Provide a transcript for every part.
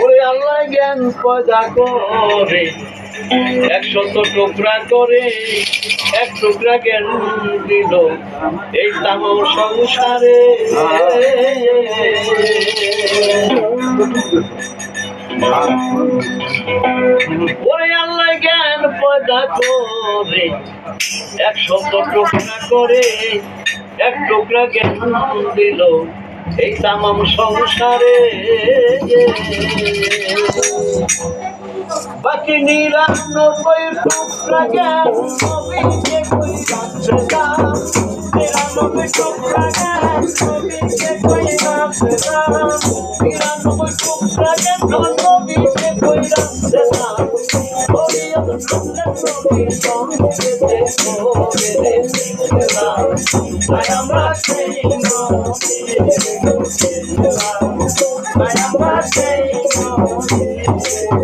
ওরে আল্লাহ জ্ঞান পয়দা করে একশত টুকরা করে, এক টুকরা জ্ঞান দিল এই তাম সংসারে। ওরে আল্লাহ জ্ঞান পয়দা করে একশত টুকরা করে এক টুকরা জ্ঞান দিল এই তামাম সংসারে। বাকি নিরানব্বই টুকরা জ্ঞান somos compradas, comis que cuidan, cerradas, miran somos compradas, no comis No cuidan, cerradas. Oídos son las comis, son de pobres, cerradas. I am not saying no, cerradas. I am not saying no, cerradas.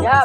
Yeah.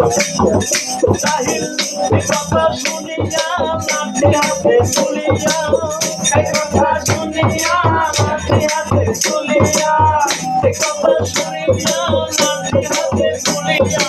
Sahil কথা শুনিয়া লাঠি হাতে তুলিয়া কথা শুনিয়া লাঠি হাতে তুলিয়া কথা শুনিয়া লাঠি হাতে তুলিয়া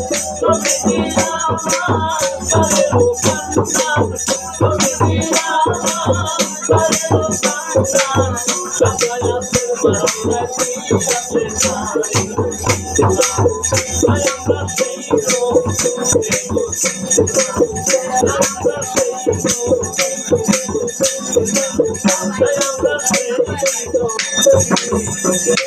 I'm not afraid to go.